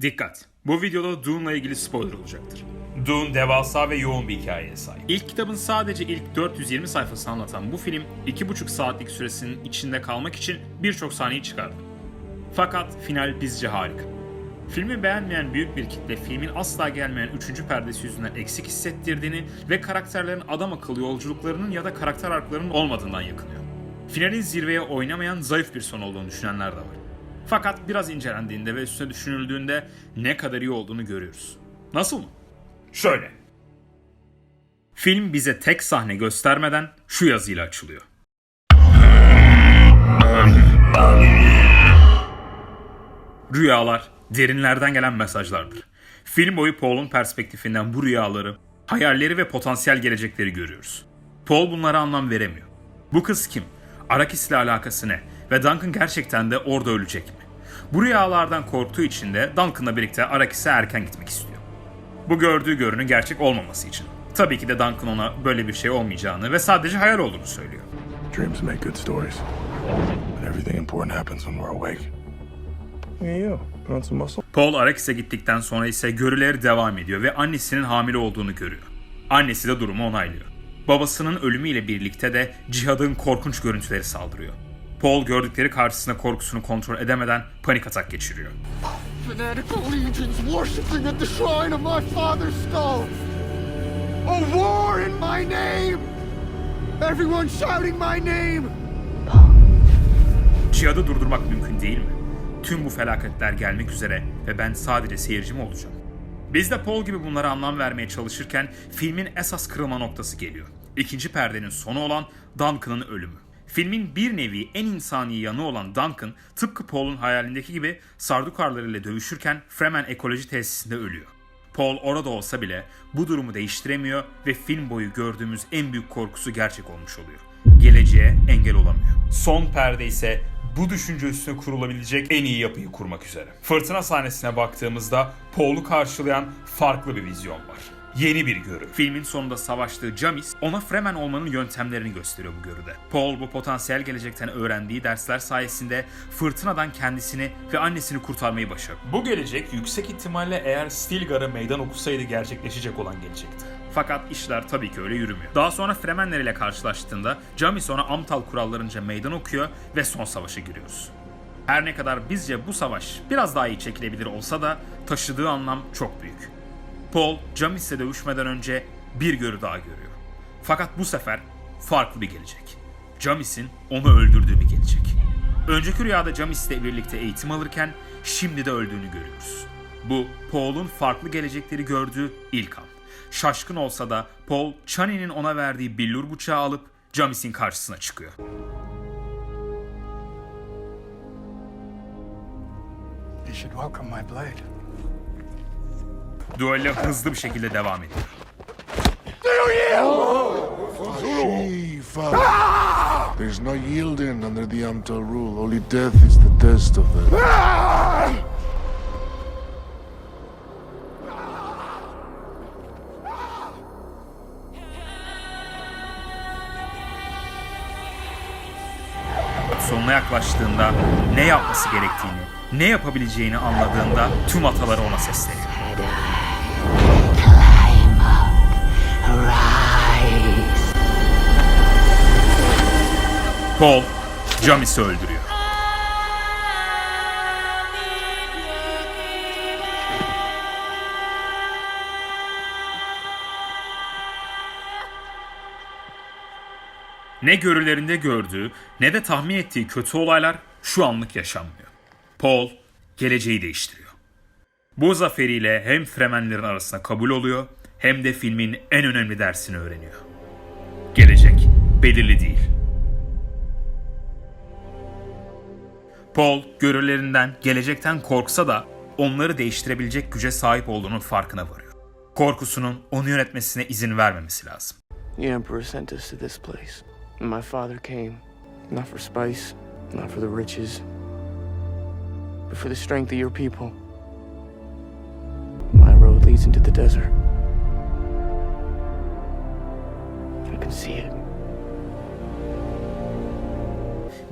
Dikkat! Bu videoda Dune'la ilgili spoiler olacaktır. Dune devasa ve yoğun bir hikayeye sahip. İlk kitabın sadece ilk 420 sayfasını anlatan bu film 2,5 saatlik süresinin içinde kalmak için birçok sahneyi çıkardı. Fakat final bizce harika. Filmi beğenmeyen büyük bir kitle filmin asla gelmeyen 3. perdesi yüzünden eksik hissettirdiğini ve karakterlerin adam akıllı yolculuklarının ya da karakter arklarının olmadığından yakınıyor. Finalin zirveye oynamayan zayıf bir son olduğunu düşünenler de var. Fakat biraz incelendiğinde ve üstüne düşünüldüğünde ne kadar iyi olduğunu görüyoruz. Nasıl mı? Şöyle. Film bize tek sahne göstermeden şu yazıyla açılıyor. Rüyalar derinlerden gelen mesajlardır. Film boyu Paul'un perspektifinden bu rüyaları, hayalleri ve potansiyel gelecekleri görüyoruz. Paul bunlara anlam veremiyor. Bu kız kim? Arakis'le alakası ne? Ve Duncan gerçekten de orada ölecek mi? Bu rüyalardan korktuğu için de Duncan'la birlikte Arakis'e erken gitmek istiyor. Bu gördüğü görünün gerçek olmaması için. Tabii ki de Duncan ona böyle bir şey olmayacağını ve sadece hayal olduğunu söylüyor. Dreams make good stories. But everything important happens when we're awake. Paul Arakis'e gittikten sonra ise görüleri devam ediyor ve annesinin hamile olduğunu görüyor. Annesi de durumu onaylıyor. Babasının ölümüyle birlikte de cihadın korkunç görüntüleri saldırıyor. Paul gördükleri karşısında korkusunu kontrol edemeden panik atak geçiriyor. Fanatical legions worshipping at the shrine of my father's skull. A war in my name. Everyone shouting my name. Cihadı durdurmak mümkün değil mi? Tüm bu felaketler gelmek üzere ve ben sadece seyirci mi olacağım? Biz de Paul gibi bunlara anlam vermeye çalışırken filmin esas kırılma noktası geliyor. İkinci perdenin sonu olan Duncan'ın ölümü. Filmin bir nevi en insani yanı olan Duncan, tıpkı Paul'un hayalindeki gibi Sardukarlarıyla dövüşürken Fremen ekoloji tesisinde ölüyor. Paul orada olsa bile bu durumu değiştiremiyor ve film boyu gördüğümüz en büyük korkusu gerçek olmuş oluyor. Geleceğe engel olamıyor. Son perde ise bu düşünce üstüne kurulabilecek en iyi yapıyı kurmak üzere. Fırtına sahnesine baktığımızda Paul'u karşılayan farklı bir vizyon var. Yeni bir görü. Filmin sonunda savaştığı Jamis ona Fremen olmanın yöntemlerini gösteriyor bu görüde. Paul bu potansiyel gelecekten öğrendiği dersler sayesinde fırtınadan kendisini ve annesini kurtarmayı başarıyor. Bu gelecek yüksek ihtimalle eğer Stilgar'ı meydan okusaydı gerçekleşecek olan gelecekti. Fakat işler tabii ki öyle yürümüyor. Daha sonra Fremenler ile karşılaştığında Jamis ona Amtal kurallarınca meydan okuyor ve son savaşa giriyoruz. Her ne kadar bizce bu savaş biraz daha iyi çekilebilir olsa da taşıdığı anlam çok büyük. Paul, Jamis'le dövüşmeden önce bir görü daha görüyor. Fakat bu sefer farklı bir gelecek. Jamis'in onu öldürdüğü bir gelecek. Önceki rüyada Jamis'le birlikte eğitim alırken şimdi de öldüğünü görüyoruz. Bu Paul'un farklı gelecekleri gördüğü ilk an. Şaşkın olsa da Paul, Chani'nin ona verdiği billur bıçağı alıp Jamis'in karşısına çıkıyor. You should welcome my blade. Düello hızlı bir şekilde devam ediyor. There's no yielding under the Amtal rule. Only death is the test of it. sonuna yaklaştığında ne yapması gerektiğini, ne yapabileceğini anladığında tüm ataları ona sesleniyor. Paul, Jamis'i öldürüyor. Ne görülerinde gördüğü ne de tahmin ettiği kötü olaylar şu anlık yaşanmıyor. Paul geleceği değiştiriyor. Bu zaferiyle hem Fremenlerin arasında kabul oluyor hem de filmin en önemli dersini öğreniyor. Gelecek belirli değil. Paul görülerinden, gelecekten korksa da onları değiştirebilecek güce sahip olduğunun farkına varıyor. Korkusunun onu yönetmesine izin vermemesi lazım. The Emperor sent us to this place. My father came, not for spice, not for the riches, but for the strength of your people. My road leads into the desert. I can see it.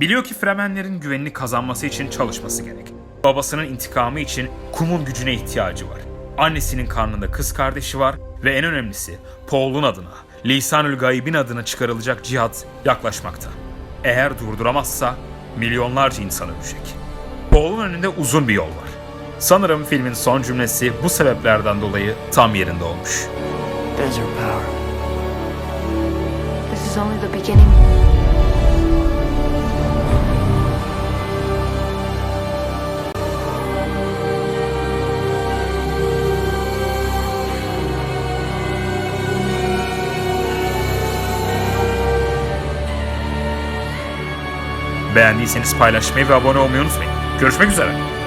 Biliyor ki Fremenlerin güvenini kazanması için çalışması gerek. Babasının intikamı için kumun gücüne ihtiyacı var. Annesinin karnında kız kardeşi var ve en önemlisi Paul'un adına, Lisanül Gayb'in adına çıkarılacak cihat yaklaşmakta. Eğer durduramazsa milyonlarca insan ölecek. Paul'un önünde uzun bir yol var. Sanırım filmin son cümlesi bu sebeplerden dolayı tam yerinde olmuş. Desert power. This is only the beginning. Beğendiyseniz paylaşmayı ve abone olmayı unutmayın. Görüşmek üzere.